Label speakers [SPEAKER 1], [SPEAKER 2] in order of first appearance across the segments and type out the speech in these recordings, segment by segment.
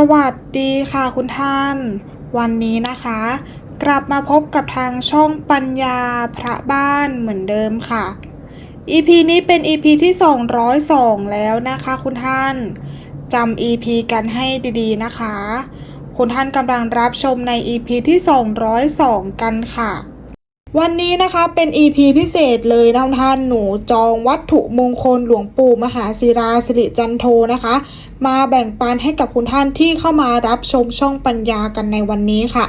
[SPEAKER 1] สวัสดีค่ะคุณท่าน วันนี้นะคะ กลับมาพบกับทางช่องปัญญาพระบ้านเหมือนเดิมค่ะ EP นี้เป็น EP ที่ 202 แล้วนะคะคุณท่านจำ EP กันให้ดีๆนะคะ คุณท่านกำลังรับชมใน EP ที่ 202 กันค่ะ วันนี้นะคะเป็น EP พิเศษเลยนะท่านหนูจองวัตถุมงคลหลวงปู่มหาศิราสิริจันโทนะคะ มาแบ่งปันให้กับคุณท่านที่เข้ามารับชมช่องปัญญากันในวันนี้ค่ะ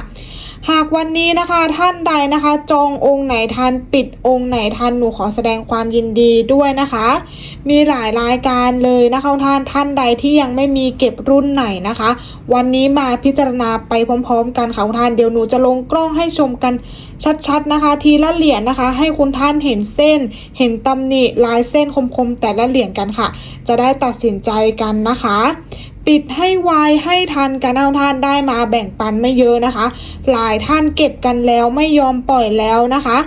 [SPEAKER 1] หากวันนี้นะคะท่านใดนะคะ จององค์ไหนทันปิดองค์ไหนทันหนูขอแสดงความยินดีด้วยนะคะ มีหลายรายการเลยนะคะท่านท่านใดที่ยังไม่มีเก็บรุ่นไหนนะคะ วันนี้มาพิจารณาไปพร้อม ๆ กันค่ะคุณท่านเดี๋ยวหนูจะลงกล้องให้ชมกันชัดๆนะคะ ทีละเหรียญนะคะ ให้คุณท่านเห็นเส้น เห็นตำหนิลายเส้นคมๆแต่ละเหรียญกันค่ะ จะได้ตัดสินใจกันนะคะ ปิดให้ไวให้ทันกันเอาท่านได้มาแบ่งปันไม่เยอะนะคะ หลายท่านเก็บกันแล้วไม่ยอมปล่อยแล้วนะคะ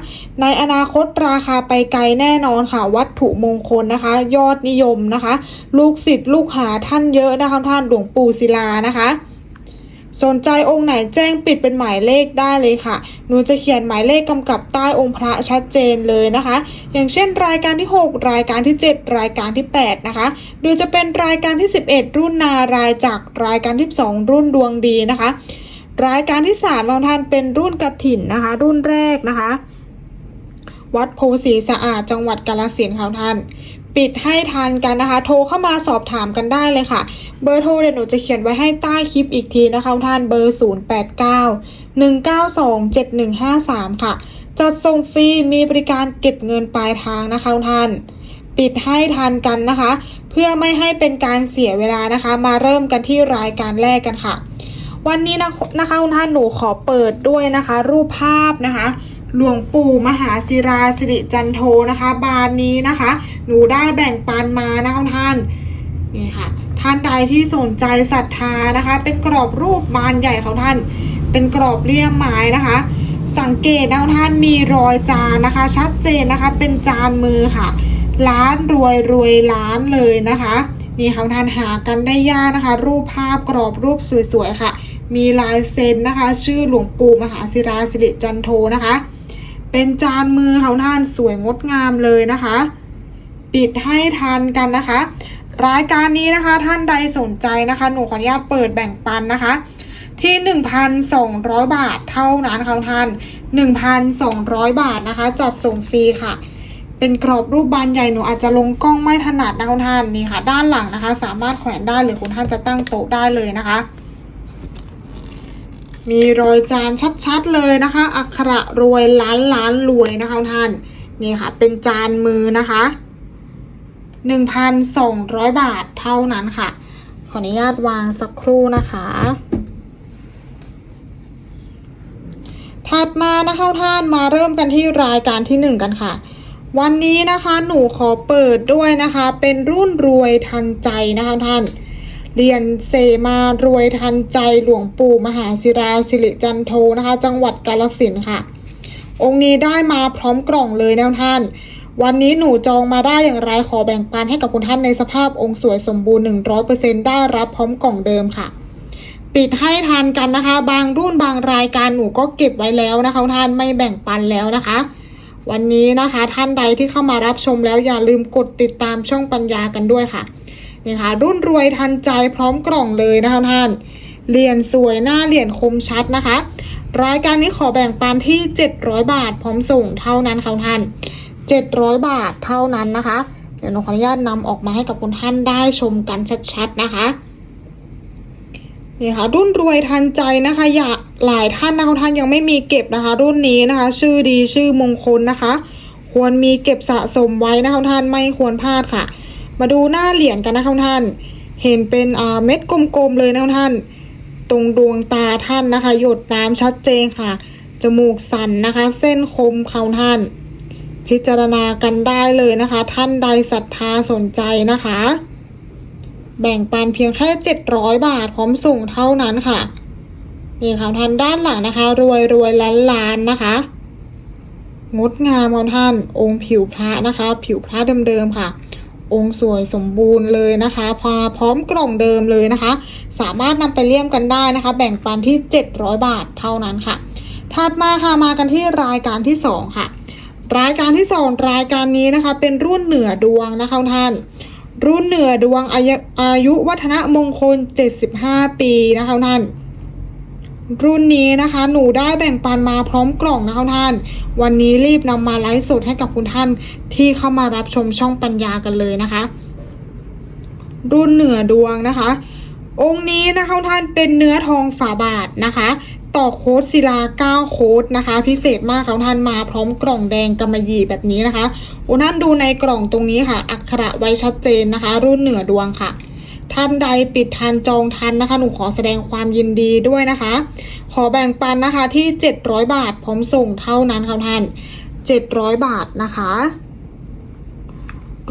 [SPEAKER 1] ในอนาคตราคาไปไกลแน่นอนค่ะ วัตถุมงคลนะคะ ยอดนิยมนะคะ ลูกศิษย์ลูกหาท่านเยอะนะคะท่านหลวงปู่ศิลานะคะ สนใจองค์ไหนแจ้งปิดเป็นหมายเลขได้เลยค่ะ หนูจะเขียนหมายเลขกำกับใต้องค์พระชัดเจนเลยนะคะ อย่างเช่น รายการที่ 6 รายการที่ 7 รายการที่ 8 นะคะ หรือจะเป็นรายการที่ 11 รุ่นนารายจากรายการที่ 2 รุ่นดวงดีนะคะ รายการที่3บางท่านเป็นรุ่นกระถินนะคะ รุ่นแรกนะคะ วัดโพสีสะอาดจังหวัดกาฬสินธุ์ค่ะท่าน ปิดให้ทันกันนะคะ โทรเข้ามาสอบถามกันได้เลยค่ะ เบอร์โทรเดี๋ยวหนูจะเขียนไว้ให้ใต้คลิปอีกทีนะคะท่านเบอร์ 089 192 7153 ค่ะ จัดส่งฟรีมีบริการเก็บเงินปลายทางนะคะท่าน ปิดให้ทันกันนะคะ เพื่อไม่ให้เป็นการเสียเวลานะคะ มาเริ่มกันที่รายการแรกกันค่ะ วันนี้นะนะคะคุณท่านหนูขอเปิดด้วยนะคะ รูปภาพนะคะ หลวงปู่มหาศิราสิริจันโทนะคะ บานนี้นะคะ หนูได้แบ่งปันมานะคะท่านนี่ค่ะ ท่านใดที่สนใจศรัทธานะคะ เป็นกรอบรูปบานใหญ่ของท่าน เป็นกรอบเลี่ยมไม้นะคะ สังเกตนะท่านมีรอยจานนะคะ ชัดเจนนะคะ เป็นจานมือค่ะล้านรวยรวยล้านเลยนะคะนี่ค่ะท่านหากันได้ยากนะคะ รูปภาพกรอบรูปสวยๆค่ะ มีลายเซ็นนะคะ ชื่อหลวงปู่มหาศิราสิริจันโทนะคะ เป็นจานมือเของท่านสวยงดงามเลยนะคะ ปิดให้ทันกันนะคะ รายการนี้นะคะท่านใดสนใจนะคะ หนูขออนุญาตเปิดแบ่งปันนะคะ ที่ 1,200 บาทเท่านั้นค่ะท่าน 1,200 บาทนะคะ จัดส่งฟรีค่ะ เป็นกรอบรูปบานใหญ่หนูอาจจะลงกล้องไม่ถนัดนะคุณท่านนี่ค่ะ ด้านหลังนะคะ สามารถแขวนได้หรือคุณท่านจะตั้งโต๊ะได้เลยนะคะ มีรอยจานชัดๆเลยนะคะ อักขระรวยล้านล้านรวยนะคะท่าน นี่ค่ะ เป็นจานมือนะคะ 1,200 บาทเท่านั้นค่ะ ขออนุญาตวางสักครู่นะคะ ถัดมานะคะท่านมาเริ่มกันที่รายการที่ 1 กันค่ะ วันนี้นะคะหนูขอเปิดด้วยนะคะ เป็นรุ่นรวยทันใจนะคะท่าน เรียนเซมารวยทันใจหลวงปู่มหาศิราสิริจันโทนะคะ จังหวัดกาฬสินค่ะ องค์นี้ได้มาพร้อมกล่องเลยนะท่าน วันนี้หนูจองมาได้อย่างไรขอแบ่งปันให้กับคุณท่านในสภาพองค์สวยสมบูรณ์ 100%ได้รับพร้อมกล่องเดิมค่ะ ปิดให้ทันกันนะคะ บางรุ่นบางรายการหนูก็เก็บไว้แล้วนะคะท่านไม่แบ่งปันแล้วนะคะวันนี้นะคะท่านใดที่เข้ามารับชมแล้วอย่าลืมกดติดตามช่องปัญญากันด้วยค่ะ นี่ค่ะรุ่นรวยทันใจพร้อมกล่องเลยนะคะท่านเหรียญสวยหน้าเหรียญคมชัดนะคะ รายการนี้ขอแบ่งปันที่ 700 บาท พร้อมส่งเท่านั้นค่ะท่าน 700 บาทเท่านั้นนะคะ เดี๋ยวหนูขออนุญาตนำออกมาให้กับคุณท่านได้ชมกันชัดๆนะคะนี่ค่ะรุ่นรวยทันใจนะคะอย่าหลายท่านนะคะท่านยังไม่มีเก็บนะคะ รุ่นนี้นะคะ ชื่อดีชื่อมงคลนะคะ ควรมีเก็บสะสมไว้นะคะท่านไม่ควรพลาดค่ะ มาดูหน้าเหรียญกันนะคะท่าน เห็นเป็นเม็ดกลมๆเลยนะท่าน ตรงดวงตาท่านนะคะ หยดน้ำชัดเจนค่ะ จมูกสันนะคะ เส้นคมเขาท่าน พิจารณากันได้เลยนะคะ ท่านใดศรัทธาสนใจนะคะ แบ่งปันเพียงแค่700บาทพร้อมส่งเท่านั้นค่ะนี่ค่ะท่านด้านหลังนะคะ รวยรวยล้านล้านนะคะงดงามของท่านองค์ผิวพระนะคะ ผิวพระเดิมๆค่ะ องค์สวยสมบูรณ์เลยนะคะพาพร้อมกล่องเดิมเลยนะคะ สามารถนำไปเลี่ยมกันได้นะคะ แบ่งปันที่ 700 บาทเท่านั้นค่ะ ถัดมาค่ะมากันที่รายการที่ 2 ค่ะ รายการที่ 2 รายการนี้นะคะ เป็นรุ่นเหนือดวงนะคะท่านรุ่นเหนือดวงอายุอายุวัฒนมงคล 75 ปีนะคะท่าน รุ่นนี้นะคะ หนูได้แบ่งปันมาพร้อมกล่องนะคะท่าน วันนี้รีบนำมาไลฟ์สดให้กับคุณท่านที่เข้ามารับชมช่องปัญญากันเลยนะคะ รุ่นเหนือดวงนะคะ องค์นี้นะคะท่านเป็นเนื้อทองฝาบาทนะคะต่อโค้ดศิลา 9 โค้ดนะคะ พิเศษมากค่ะท่านมาพร้อมกล่องแดงกำมะหยี่แบบนี้นะคะอุท่านดูในกล่องตรงนี้ค่ะ อักขระไว้ชัดเจนนะคะ รุ่นเหนือดวงค่ะ ท่านใดปิดทันจองทันนะคะ หนูขอแสดงความยินดีด้วยนะคะ ขอแบ่งปันนะคะที่ 700 บาทพร้อมส่งเท่านั้นค่ะท่าน 700 บาทนะคะ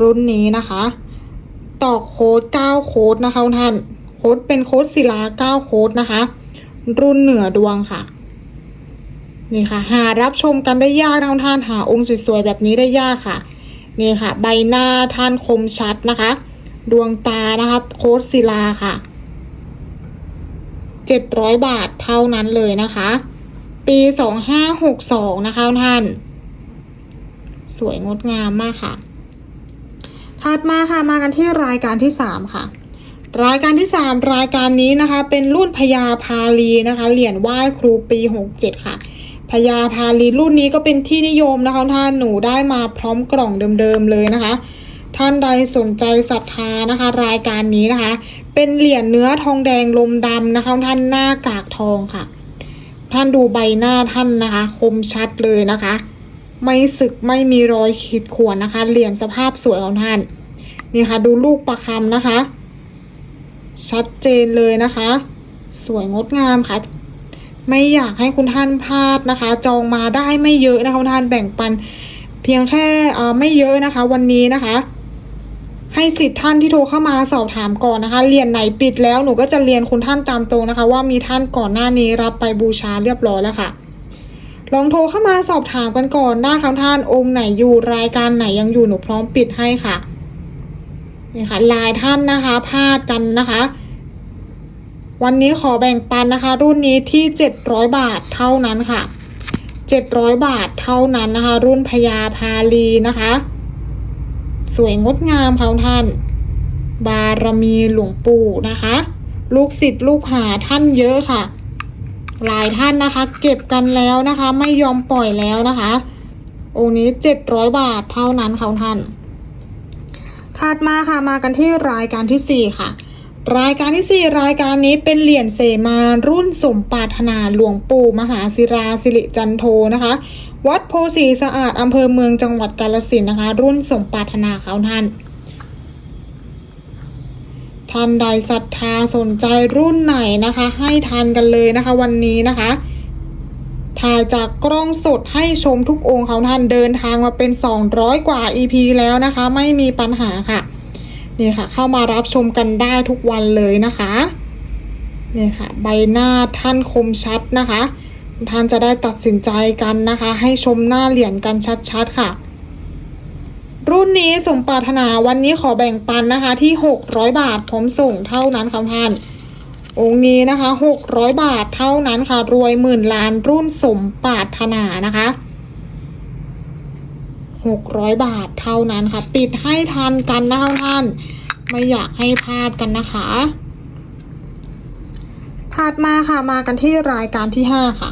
[SPEAKER 1] รุ่นนี้นะคะต่อโค้ด9โค้ดนะคะท่าน โค้ดเป็นโค้ดศิลา9โค้ดนะคะ รุ่นเหนือดวงค่ะ นี่ค่ะ หารับชมกันได้ยากนะท่านหาองค์สวยๆแบบนี้ได้ยากค่ะ นี่ค่ะ ใบหน้าท่านคมชัดนะคะ ดวงตานะคะ โค้ดศิลาค่ะ 700 บาทเท่านั้นเลยนะคะ ปี 2562 นะคะท่าน สวยงดงามมากค่ะ ถัดมาค่ะมากันที่รายการที่ 3 ค่ะ รายการที่ 3 รายการนี้นะคะ เป็นรุ่นพญาพาลีนะคะ เหรียญไหว้ครูปี 67 ค่ะพญาพาลีรุ่นนี้ก็เป็นที่นิยมนะคะท่านหนูได้มาพร้อมกล่องเดิมๆเลยนะคะ ท่านใดสนใจศรัทธานะคะ รายการนี้นะคะ เป็นเหรียญเนื้อทองแดงลมดำนะคะ ท่านหน้ากากทองค่ะ ท่านดูใบหน้าท่านนะคะ คมชัดเลยนะคะ ไม่สึกไม่มีรอยขีดข่วนนะคะ เหรียญสภาพสวยของท่านนี่ค่ะ ดูลูกประคำนะคะ ชัดเจนเลยนะคะ สวยงดงามค่ะไม่อยากให้คุณท่านพลาดนะคะ จองมาได้ไม่เยอะนะคะคุณท่านแบ่งปัน เพียงแค่ไม่เยอะนะคะ วันนี้นะคะ ให้สิทธิ์ท่านที่โทรเข้ามาสอบถามก่อนนะคะ เรียนไหนปิดแล้วหนูก็จะเรียนคุณท่านตามตรงนะคะ ว่ามีท่านก่อนหน้านี้รับไปบูชาเรียบร้อยแล้วค่ะ ลองโทรเข้ามาสอบถามกันก่อนได้ค่ะท่านองค์ไหนอยู่รายการไหนยังอยู่หนูพร้อมปิดให้ค่ะนี่ค่ะลายท่านนะคะพลาดกันนะคะ วันนี้ขอแบ่งปันนะคะ รุ่นนี้ที่700บาทเท่านั้นค่ะ700บาทเท่านั้นนะคะ รุ่นพญาพาลีนะคะ สวยงดงามค่ะท่าน บารมีหลวงปู่นะคะ ลูกศิษย์ลูกหาท่านเยอะค่ะ หลายท่านนะคะ เก็บกันแล้วนะคะ ไม่ยอมปล่อยแล้วนะคะ องค์นี้700บาทเท่านั้นค่ะท่านถัดมาค่ะมากันที่รายการที่4ค่ะรายการที่ 4 รายการนี้เป็นเหรียญเสมารุ่นสมปารถนาหลวงปู่มหาศิราสิริจันโทนะคะ วัดโพสีสะอาดอำเภอเมืองจังหวัดกาฬสินนะคะ รุ่นสมปรารถนาเขาท่านท่านใดศรัทธาสนใจรุ่นไหนนะคะ ให้ทันกันเลยนะคะ วันนี้นะคะถ่ายจากกล้องสดให้ชมทุกองค์เขาท่านเดินทางมาเป็น 200 กว่า EP แล้วนะคะ ไม่มีปัญหาค่ะนี่ค่ะ เข้ามารับชมกันได้ทุกวันเลยนะคะนี่ค่ะ ใบหน้าท่านคมชัดนะคะ ท่านจะได้ตัดสินใจกันนะคะ ให้ชมหน้าเหรียญกันชัดๆค่ะ รุ่นนี้สมปรารถนาวันนี้ขอแบ่งปันนะคะที่ 600 บาทพร้อมส่งเท่านั้นค่ะท่าน องค์นี้นะคะ 600 บาทเท่านั้นค่ะ รวยหมื่นล้านรุ่นสมปรารถนานะคะ600 บาทเท่านั้นค่ะ ปิดให้ทันกันนะคะท่าน ไม่อยากให้พลาดกันนะคะถัดมาค่ะมากันที่รายการที่ 5 ค่ะ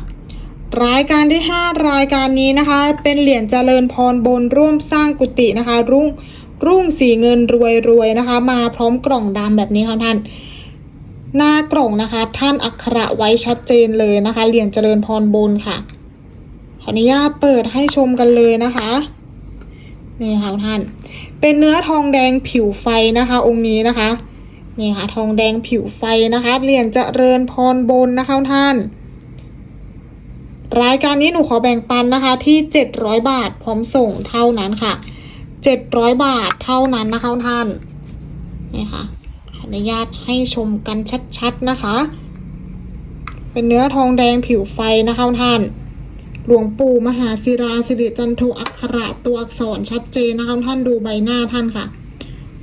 [SPEAKER 1] รายการที่ 5 รายการนี้นะคะ เป็นเหรียญเจริญพรบนร่วมสร้างกุฏินะคะ รุ่งรุ่งสีเงินรวยรวยนะคะ มาพร้อมกล่องดำแบบนี้ค่ะท่าน หน้ากล่องนะคะ ท่านอักขระไว้ชัดเจนเลยนะคะเหรียญเจริญพรบนค่ะ ขออนุญาตเปิดให้ชมกันเลยนะคะนี่ค่ะท่าน เป็นเนื้อทองแดงผิวไฟนะคะ องค์นี้นะคะนี่ค่ะทองแดงผิวไฟนะคะเหรียญเจริญพรบนนะคะท่าน รายการนี้หนูขอแบ่งปันนะคะที่ 700 บาทพร้อมส่งเท่านั้นค่ะ 700 บาทเท่านั้นนะคะท่านนี่ค่ะขออนุญาตให้ชมกันชัดๆนะคะ เป็นเนื้อทองแดงผิวไฟนะคะท่าน หลวงปู่มหาศิราสิริจันโทอักขระตัวอักษรชัดเจนนะคะท่านดูใบหน้าท่านค่ะ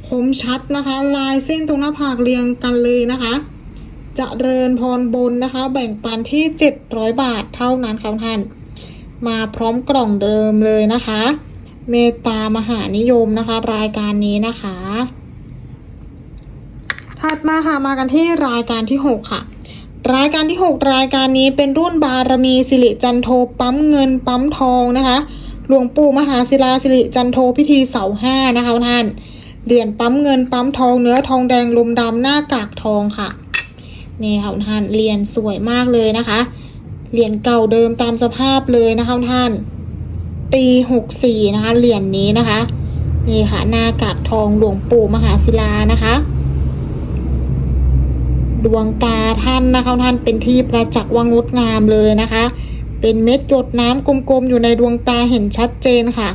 [SPEAKER 1] คมชัดนะคะ ลายเส้นตรงหน้าผากเรียงกันเลยนะคะ จเจริญพรบนนะคะ แบ่งปันที่ 700 บาทเท่านั้นค่ะท่าน มาพร้อมกล่องเดิมเลยนะคะ เมตตามหานิยมนะคะ รายการนี้นะคะ ถัดมาค่ะมากันที่รายการที่ 6 ค่ะ รายการที่ 6 รายการนี้เป็นรุ่นบารมีสิริจันโทปั๊มเงินปั๊มทองนะคะหลวงปู่มหาศิลาสิริจันโทพิธีเสาห้านะคะท่านเหรียญปั๊มเงินปั๊มทองเนื้อทองแดงลมดำหน้ากากทองค่ะ นี่ค่ะท่านเหรียญสวยมากเลยนะคะเหรียญเก่าเดิมตามสภาพเลยนะคะท่าน ปีหกสี่นะคะเหรียญนี้นะคะ นี่ค่ะหน้ากากทองหลวงปู่มหาศิลานะคะ ดวงตาท่านนะคะท่านเป็นที่ประจักษ์ว่างดงามเลยนะคะ เป็นเม็ดหยดน้ำกลมๆ อยู่ในดวงตาเห็นชัดเจนค่ะ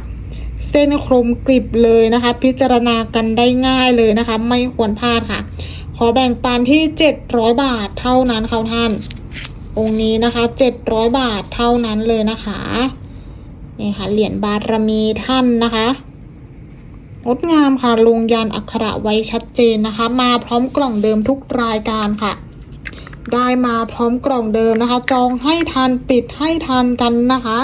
[SPEAKER 1] เส้นคมกริบเลยนะคะ พิจารณากันได้ง่ายเลยนะคะ ไม่ควรพลาดค่ะ อแบ่งปันที่ 700 บาทเท่านั้นค่ะท่าน องค์นี้นะคะ 700 บาทเท่านั้นเลยนะคะนี่ค่ะเหรียญบารมีท่านนะคะงดงามค่ะลงยันอักขระไว้ชัดเจนนะคะ มาพร้อมกล่องเดิมทุกรายการค่ะ ได้มาพร้อมกล่องเดิมนะคะ จองให้ทันปิดให้ทันกันนะคะ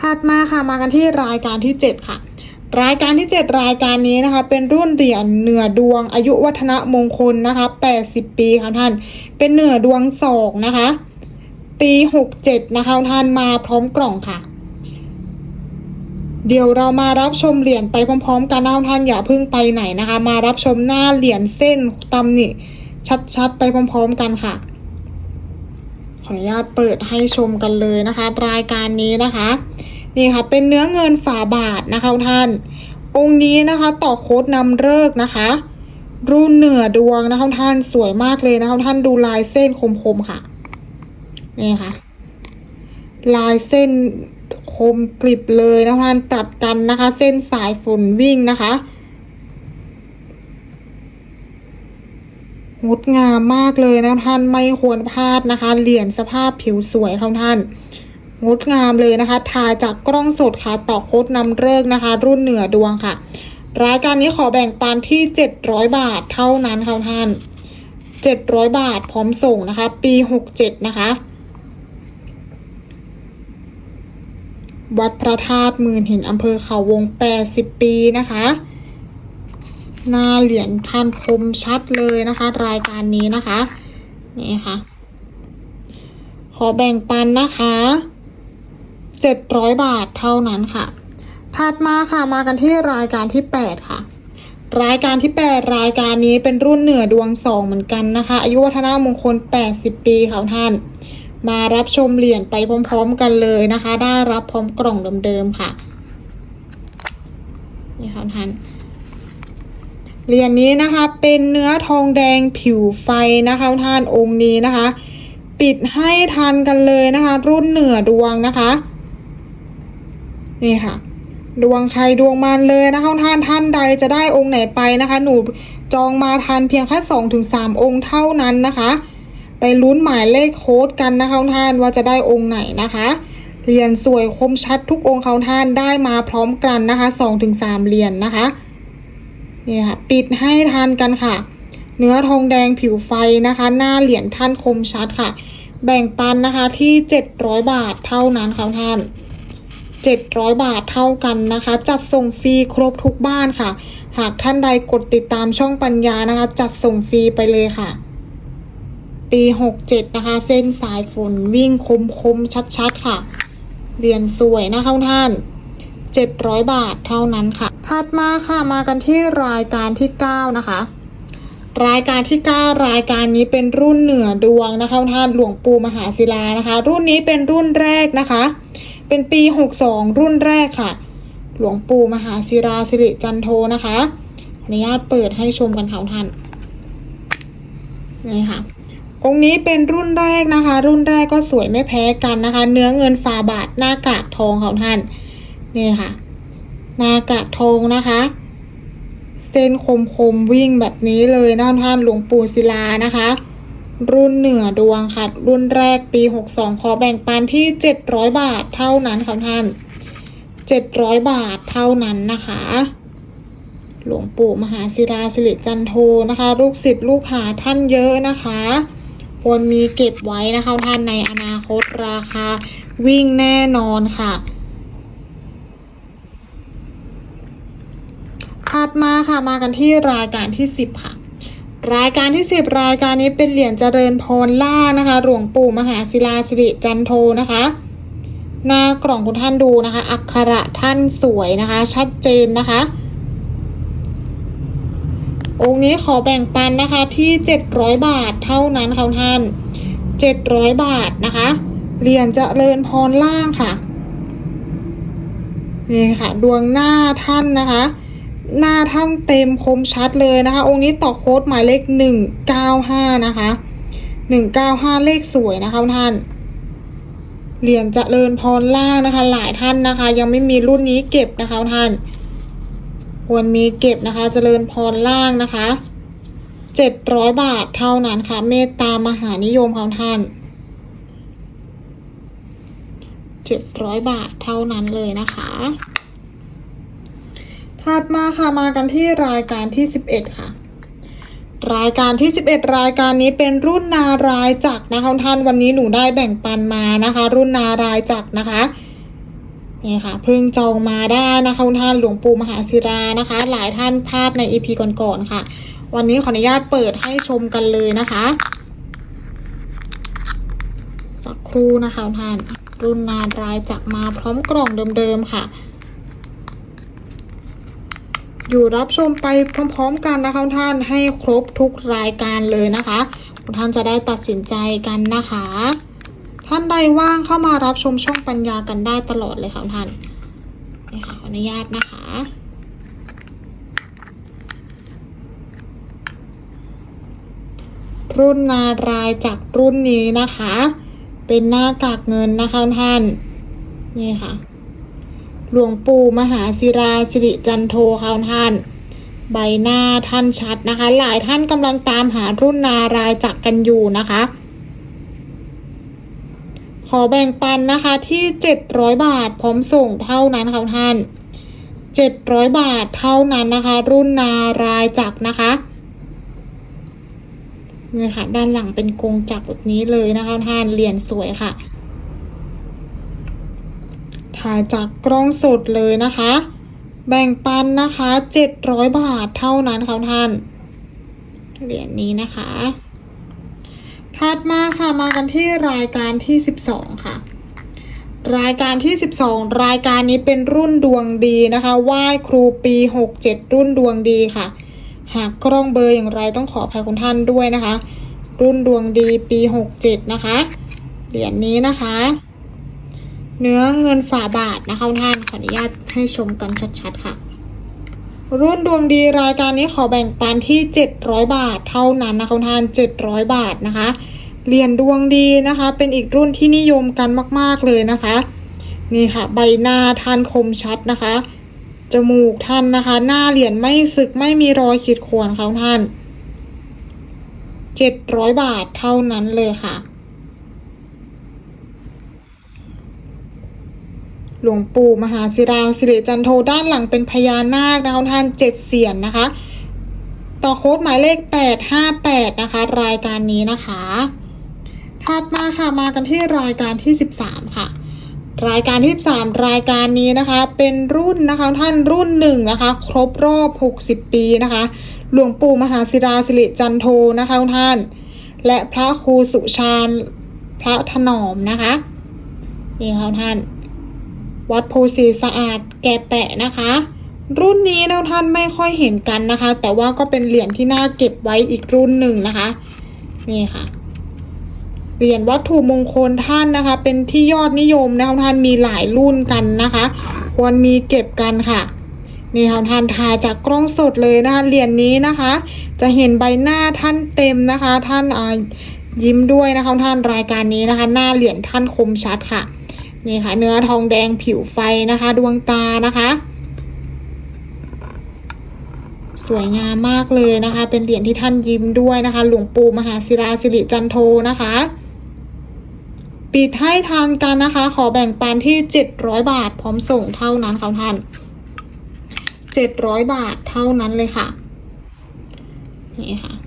[SPEAKER 1] ถัดมาค่ะมากันที่รายการที่ 7 ค่ะ รายการที่ 7 รายการนี้นะคะ เป็นรุ่นเหรียญเหนือดวงอายุวัฒนมงคลนะคะ 80 ปีค่ะท่าน เป็นเหนือดวงสองนะคะ ปี 67 นะคะท่านมาพร้อมกล่องค่ะ เดี๋ยวเรามารับชมเหรียญไปพร้อม ๆ กันนะท่านอย่าเพิ่งไปไหนนะคะ มารับชมหน้าเหรียญเส้นตำหนิชัดๆ ไปพร้อม ๆ กันค่ะ ขออนุญาตเปิดให้ชมกันเลยนะคะ รายการนี้นะคะ นี่ค่ะเป็นเนื้อเงินฝาบาทนะคะท่าน องค์นี้นะคะต่อโค้ดนำเลิกนะคะ รุ่นเหนือดวงนะคะท่านสวยมากเลยนะคะท่านดูลายเส้นคมๆค่ะนี่ค่ะ ลายเส้นคมกริบเลยนะคะท่านตัดกันนะคะ เส้นสายฝนวิ่งนะคะงดงามมากเลยนะท่านไม่ควรพลาดนะคะ เหรียญสภาพผิวสวยของท่าน งดงามเลยนะคะถ่าจากกล้องสดค่ะต่อโคดนำเลิกนะคะ รุ่นเหนือดวงค่ะ รายการนี้ขอแบ่งปันที่ 700 บาทเท่านั้นค่ะท่าน 700 บาทพร้อมส่งนะคะ ปี 67 นะคะ วัดพระธาตุหมื่นหินอำเภอเขาวง 80 ปีนะคะ หน้าเหรียญท่านคมชัดเลยนะคะ รายการนี้นะคะ นี่ค่ะขอแบ่งปันนะคะ 700 บาทเท่านั้นค่ะ ถัดมาค่ะมากันที่รายการที่ 8 ค่ะ รายการที่ 8 รายการนี้เป็นรุ่นเหนือดวงสองเหมือนกันนะคะ อายุวัฒนามงคล 80 ปีค่ะท่าน มารับชมเหรียญไปพร้อมๆกันเลยนะคะ ได้รับพร้อมกล่องเดิมๆค่ะนี่ค่ะท่านเหรียญนี้นะคะเป็นเนื้อทองแดงผิวไฟนะคะท่านองค์นี้นะคะ ปิดให้ทันกันเลยนะคะ รุ่นเหนือดวงนะคะ นี่ค่ะ ดวงใครดวงมันเลยนะคะท่านท่านใดจะได้องค์ไหนไปนะคะ หนูจองมาทันเพียงแค่สองถึงสามองค์เท่านั้นนะคะ ไปลุ้นหมายเลขโค้ดกันนะคะท่านว่าจะได้องค์ไหนนะคะเหรียญสวยคมชัดทุกองค์เขาท่านได้มาพร้อมกันนะคะสองถึงสามเหรียญนนะคะนี่ค่ะปิดให้ทานกันค่ะ เนื้อทองแดงผิวไฟนะคะ หน้าเหรียญท่านคมชัดค่ะ แบ่งปันนะคะที่ 700 บาทเท่านั้นค่ะท่าน 700 บาทเท่ากันนะคะ จัดส่งฟรีครบทุกบ้านค่ะ หากท่านใดกดติดตามช่องปัญญานะคะ จัดส่งฟรีไปเลยค่ะ ปี 67 นะคะ เส้นสายฝนวิ่งคมคมชัดๆ ค่ะเรียญสวยนะคะท่าน700 บาทเท่านั้นค่ะ ถัดมาค่ะมากันที่รายการที่ 9 นะคะ รายการที่ 9 รายการนี้เป็นรุ่นเหนือดวงนะคะท่านหลวงปู่มหาศิลานะคะ รุ่นนี้เป็นรุ่นแรกนะคะ เป็นปี 62 รุ่นแรกค่ะ หลวงปู่มหาศิลาสิริจันโทนะคะขออนุญาตเปิดให้ชมกันค่ะท่านนี่ค่ะ องค์นี้เป็นรุ่นแรกนะคะ รุ่นแรกก็สวยไม่แพ้กันนะคะ เนื้อเงินฝาบาทหน้ากากทองของท่านนี่ค่ะ หน้ากากทองนะคะเส้นคมคมๆวิ่งแบบนี้เลยนะท่านหลวงปู่ศิลานะคะ รุ่นเหนือดวงค่ะ รุ่นแรกปี 62 ขอแบ่งปันที่ 700 บาทเท่านั้นค่ะท่าน 700 บาทเท่านั้นนะคะ หลวงปู่มหาศิราสิริจันโทนะคะ ลูกศิษย์ลูกหาท่านเยอะนะคะควรมีเก็บไว้นะคะท่านในอนาคตราคาวิ่งแน่นอนค่ะถัดมาค่ะมากันที่รายการที่ 10 ค่ะ รายการที่ 10 รายการนี้เป็นเหรียญเจริญพรล่านะคะ หลวงปู่มหาศิลาสิริจันโทนะคะ หน้ากล่องคุณท่านดูนะคะ อักขระท่านสวยนะคะ ชัดเจนนะคะ องค์นี้ขอแบ่งปันนะคะที่ 700 บาทเท่านั้นค่ะท่าน 700 บาทนะคะเหรียญเจริญพรล่างค่ะนี่ค่ะ ดวงหน้าท่านนะคะ หน้าท่านเต็มคมชัดเลยนะคะ องค์นี้ต่อโค้ดหมายเลขหนึ่งเก้าห้านะคะหนึ่งเก้าห้าเลขสวยนะคะท่านเหรียญเจริญพรล่างนะคะ หลายท่านนะคะ ยังไม่มีรุ่นนี้เก็บนะคะท่านควรมีเก็บนะคะ เจริญพรล่างนะคะเจ็ดร้อยบาทเท่านั้นค่ะ เมตตามหานิยมของท่านเจ็ดร้อยบาทเท่านั้นเลยนะคะ ถัดมาค่ะมากันที่รายการที่ 11 ค่ะ รายการที่ 11 รายการนี้เป็นรุ่นนารายจักรนะคะท่านวันนี้หนูได้แบ่งปันมานะคะ รุ่นนารายจักรนะคะนี่ค่ะเพิ่งจองมาได้นะคะท่านหลวงปู่มหาศิรานะคะ หลายท่านพลาดในอีพีก่อนๆค่ะ วันนี้ขออนุญาตเปิดให้ชมกันเลยนะคะ สักครู่นะคะท่าน รุ่นนารายจักรมาพร้อมกล่องเดิมๆค่ะ อยู่รับชมไปพร้อมๆกันนะคะท่านให้ครบทุกรายการเลยนะคะทุกท่านจะได้ตัดสินใจกันนะคะ ท่านใดว่างเข้ามารับชมช่องปัญญากันได้ตลอดเลยค่ะทุกท่านนี่ค่ะขออนุญาตนะคะรุ่นนารายจากรุ่นนี้นะคะ เป็นหน้ากากเงินนะคะท่าน นี่ค่ะ หลวงปู่มหาศิราสิริจันโทค่ะท่าน ใบหน้าท่านชัดนะคะ หลายท่านกำลังตามหารุ่นนารายจักกันอยู่นะคะ ขอแบ่งปันนะคะที่ 700 บาทพร้อมส่งเท่านั้นค่ะท่าน 700 บาทเท่านั้นนะคะ รุ่นนารายจักนะคะนี่ค่ะด้านหลังเป็นกงจักรแบบนี้เลยนะคะท่านเหรียญสวยค่ะ ถ่ายจากกล้องสดเลยนะคะ แบ่งปันนะคะ 700 บาทเท่านั้นค่ะท่านเหรียญนี้นะคะ ถัดมาค่ะมากันที่รายการที่ 12 ค่ะ รายการที่ 12 รายการนี้เป็นรุ่นดวงดีนะคะไหว้ครูปี 67 รุ่นดวงดีค่ะ หากกล้องเบอร์อย่างไรต้องขออภัยคุณท่านด้วยนะคะ รุ่นดวงดีปี 67 นะคะ เหรียญนี้นะคะ เนื้อเงินฝาบาทนะคะท่านขออนุญาตให้ชมกันชัดๆค่ะ รุ่นดวงดีรายการนี้ขอแบ่งปันที่ 700 บาทเท่านั้นนะคะท่าน700 บาทนะคะเหรียญดวงดีนะคะ เป็นอีกรุ่นที่นิยมกันมากๆเลยนะคะ นี่ค่ะ ใบหน้าท่านคมชัดนะคะ จมูกท่านนะคะ หน้าเหรียญไม่สึกไม่มีรอยขีดข่วนค่ะท่าน 700 บาทเท่านั้นเลยค่ะ หลวงปู่มหาศิราสิริจันโทด้านหลังเป็นพญานาคนะคะท่านเจ็ดเสียนนะคะ ต่อโค้ดหมายเลข 858 นะคะ รายการนี้นะคะถัดมาค่ะมากันที่รายการที่ 13 ค่ะรายการที่13รายการนี้นะคะ เป็นรุ่นนะคะท่านรุ่นหนึ่งนะคะ ครบรอบ 60 ปีนะคะ หลวงปู่มหาศิราสิริจันโทนะคะท่าน และพระครูสุชาญพระถนอมนะคะนี่ค่ะท่าน วัดภูศรีสะอาดแกะแปะนะคะ รุ่นนี้นะท่านไม่ค่อยเห็นกันนะคะ แต่ว่าก็เป็นเหรียญที่น่าเก็บไว้อีกรุ่นหนึ่งนะคะ นี่ค่ะเหรียญวัตถุมงคลท่านนะคะ เป็นที่ยอดนิยมนะคะท่านมีหลายรุ่นกันนะคะ ควรมีเก็บกันค่ะนี่ค่ะท่านถ่ายจากกล้องสดเลยนะคะเหรียญนี้นะคะ จะเห็นใบหน้าท่านเต็มนะคะ ท่านอายิ้มด้วยนะคะท่านรายการนี้นะคะ หน้าเหรียญท่านคมชัดค่ะ นี่ค่ะ เนื้อทองแดงผิวไฟนะคะ ดวงตานะคะ สวยงามมากเลยนะคะ เป็นเหรียญที่ท่านยิ้มด้วยนะคะ หลวงปู่มหาศิราสิริจันโทนะคะปิดให้ทานกันนะคะ ขอแบ่งปันที่ 700 บาท พร้อมส่งเท่านั้นค่ะท่านเจ็ดร้อยบาทเท่านั้นเลยค่ะ นี่ค่ะ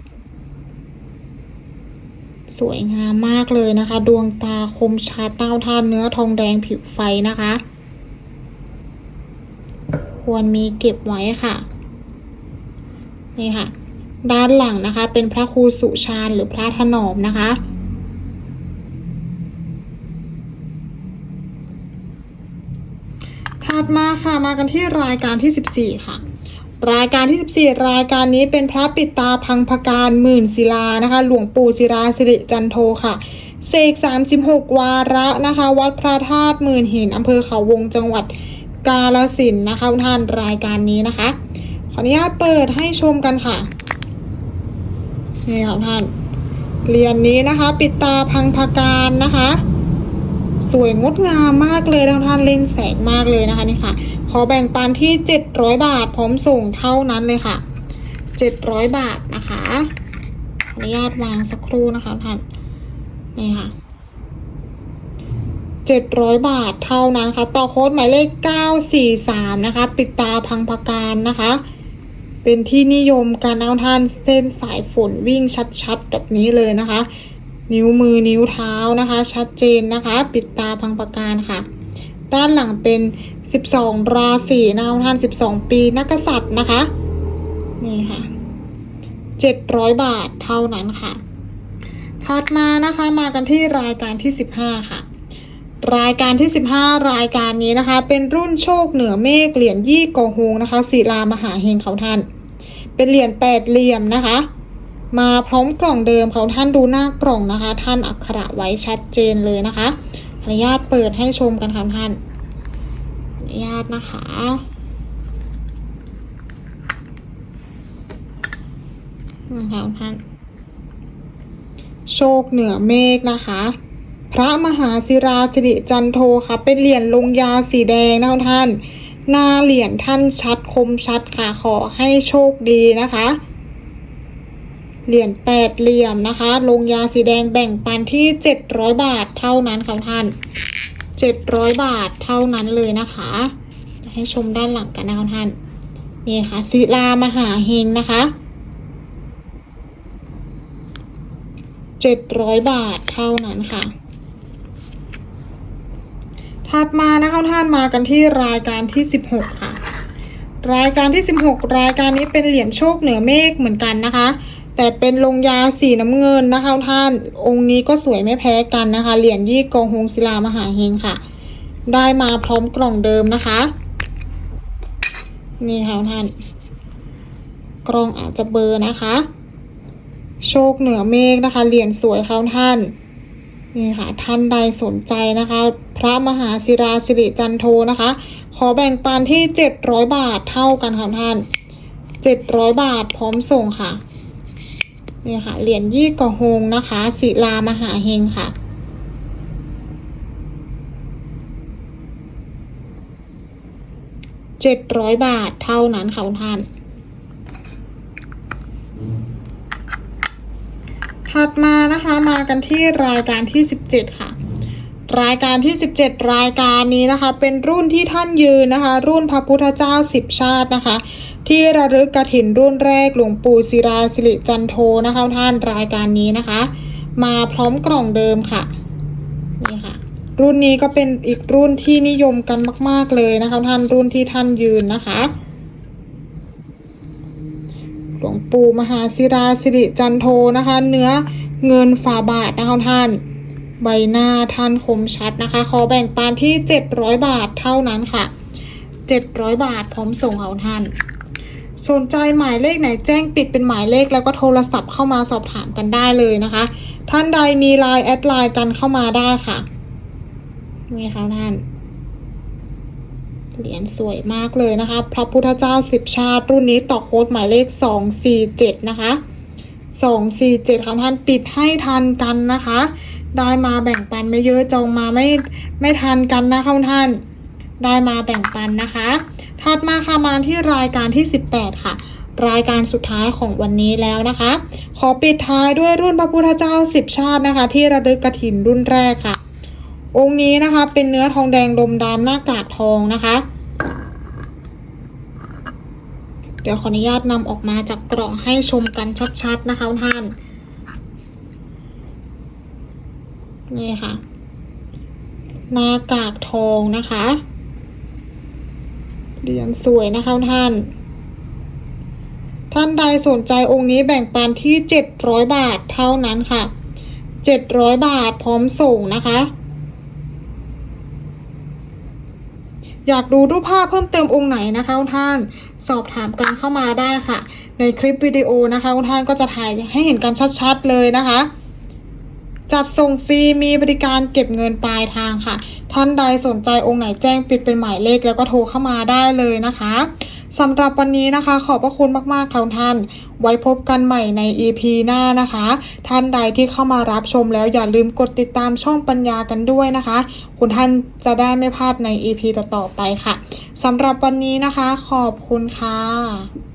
[SPEAKER 1] สวยงามมากเลยนะคะ ดวงตาคมชัดเต้าท่านเนื้อทองแดงผิวไฟนะคะ ควรมีเก็บไว้ค่ะ นี่ค่ะ ด้านหลังนะคะ เป็นพระครูสุชาญหรือพระถนอมนะคะถัดมาค่ะมากันที่รายการที่ 14 ค่ะ รายการที่ 14 รายการนี้เป็นพระปิดตาพังพการหมื่นศิลานะคะ หลวงปู่ศิลาสิริจันโทค่ะ เสก 36 วาระนะคะ วัดพระธาตุหมื่นหินอำเภอเขาวงจังหวัดกาลสินนะคะทุกท่านรายการนี้นะคะ ขออนุญาตเปิดให้ชมกันค่ะ นี่ค่ะท่านเหรียญนนี้นะคะ ปิดตาพังพการนะคะ สวยงดงามมากเลยท่านเล่นแสงมากเลยนะคะนี่ค่ะ ขอแบ่งปันที่ 700 บาท พร้อมส่งเท่านั้นเลยค่ะ 700 บาทนะคะขออนุญาตวางสักครู่นะคะท่านนี่ค่ะ 700 บาทเท่านั้นค่ะ ต่อโค้ดหมายเลข 943 นะคะ ปิดตาพังพการนะคะ เป็นที่นิยมการเอาท่านเส้นสายฝนวิ่งชัดๆ แบบนี้เลยนะคะ นิ้วมือนิ้วเท้านะคะ ชัดเจนนะคะ ปิดตาพังประการค่ะ ด้านหลังเป็น 12 ราศีนะคะท่าน 12 ปีนักษัตริย์นะคะ นี่ค่ะ 700 บาทเท่านั้นค่ะ ถัดมานะคะมากันที่รายการที่ 15 ค่ะรายการที่ 15 รายการนี้นะคะ เป็นรุ่นโชคเหนือเมฆเหรียญยี่กอฮงนะคะศิลามหาเฮงเขาท่าน เป็นเหรียญแปดเหลี่ยมนะคะ มาพร้อมกล่องเดิมเขาท่านดูหน้ากล่องนะคะ ท่านอักขระไว้ชัดเจนเลยนะคะ ขออนุญาตเปิดให้ชมกันค่ะท่านขออนุญาตนะคะ นะคะท่าน โชคเหนือเมฆนะคะ พระมหาศิราสิริจันโทค่ะ เป็นเหรียญลงยาสีแดงนะคะท่าน หน้าเหรียญท่านชัดคมชัดค่ะ ขอให้โชคดีนะคะ เหรียญแปดเหลี่ยมนะคะ ลงยาสีแดงแบ่งปันที่700บาทเท่านั้นค่ะท่าน700บาทเท่านั้นเลยนะคะ ให้ชมด้านหลังกันนะคะท่าน นี่ค่ะศิลามหาเฮงนะคะ700บาทเท่านั้นค่ะถัดมานะคะท่านมากันที่รายการที่16ค่ะ รายการที่16รายการนี้เป็นเหรียญโชคเหนือเมฆเหมือนกันนะคะ แต่เป็นลงยาสีน้ำเงินนะคะท่าน องค์นี้ก็สวยไม่แพ้กันนะคะ เหรียญยี่กองฮงศิลามหาเฮงค่ะ ได้มาพร้อมกล่องเดิมนะคะ นี่ค่ะท่าน กล้องอาจจะเบอร์นะคะ โชคเหนือเมฆนะคะ เหรียญสวยเขาท่าน นี่ค่ะ ท่านใดสนใจนะคะ พระมหาศิราสิริจันโทนะคะ ขอแบ่งปันที่ 700 บาทเท่ากันค่ะท่าน 700 บาทพร้อมส่งค่ะ นี่ค่ะ เหรียญยี่กะฮงนะคะ ศิลามหาเฮงค่ะ700บาทเท่านั้นค่ะคุณท่าน ถัดมานะคะมากันที่รายการที่17ค่ะ รายการที่17รายการนี้นะคะ เป็นรุ่นที่ท่านยืนนะคะ รุ่นพระพุทธเจ้าสิบชาตินะคะ ที่ระลึกกระถินรุ่นแรกหลวงปู่ศิราสิริจันโทนะคะท่านรายการนี้นะคะ มาพร้อมกล่องเดิมค่ะนี่ค่ะ รุ่นนี้ก็เป็นอีกรุ่นที่นิยมกันมาก ๆเลยนะคะท่านรุ่นที่ท่านยืนนะคะหลวงปู่มหาศิราสิริจันโทนะคะ เนื้อเงินฝาบาทนะคะท่าน ใบหน้าท่านคมชัดนะคะ ขอแบ่งปันที่ 700 บาทเท่านั้นค่ะ 700 บาทพร้อมส่งเอาท่าน สนใจหมายเลขไหนแจ้งปิดเป็นหมายเลขแล้วก็โทรศัพท์เข้ามาสอบถามกันได้เลยนะคะ ท่านใดมีไลน์แอดไลน์กันเข้ามาได้ค่ะนี่ค่ะท่านเหรียญสวยมากเลยนะคะ พระพุทธเจ้าสิบชาติรุ่นนี้ต่อโค้ดหมายเลขสองสี่เจ็ดนะคะสองสี่เจ็ดคำท่านปิดให้ทันกันนะคะ ได้มาแบ่งปันไม่เยอะจองมาไม่ไม่ทันกันนะคะท่าน ได้มาแบ่งปันนะคะ ถัดมาค่ะมาที่รายการที่ 18 ค่ะ รายการสุดท้ายของวันนี้แล้วนะคะ ขอปิดท้ายด้วยรุ่นพระพุทธเจ้าสิบชาตินะคะ ที่ระลึกกระถินรุ่นแรกค่ะ องค์นี้นะคะเป็นเนื้อทองแดงดมดำหน้ากากทองนะคะ เดี๋ยวขออนุญาตนำออกมาจากกล่องให้ชมกันชัดๆนะคะท่านนี่ค่ะหน้ากากทองนะคะ เหรียญสวยนะคะท่าน ท่านใดสนใจองค์นี้แบ่งปันที่ 700 บาทเท่านั้นค่ะ 700 บาทพร้อมส่งนะคะ อยากดูรูปภาพเพิ่มเติมองค์ไหนนะคะท่าน สอบถามกันเข้ามาได้ค่ะ ในคลิปวิดีโอนะคะท่านก็จะถ่ายให้เห็นกันชัดๆเลยนะคะ จัดส่งฟรีมีบริการเก็บเงินปลายทางค่ะ ท่านใดสนใจองค์ไหนแจ้งปิดเป็นหมายเลขแล้วก็โทรเข้ามาได้เลยนะคะสำหรับวันนี้นะคะ ขอบพระคุณมากๆค่ะท่าน ไว้พบกันใหม่ใน EP หน้านะคะ ท่านใดที่เข้ามารับชมแล้วอย่าลืมกดติดตามช่องปัญญากันด้วยนะคะ คุณท่านจะได้ไม่พลาดใน EP ต่อๆไปค่ะสำหรับวันนี้นะคะ ขอบคุณค่ะ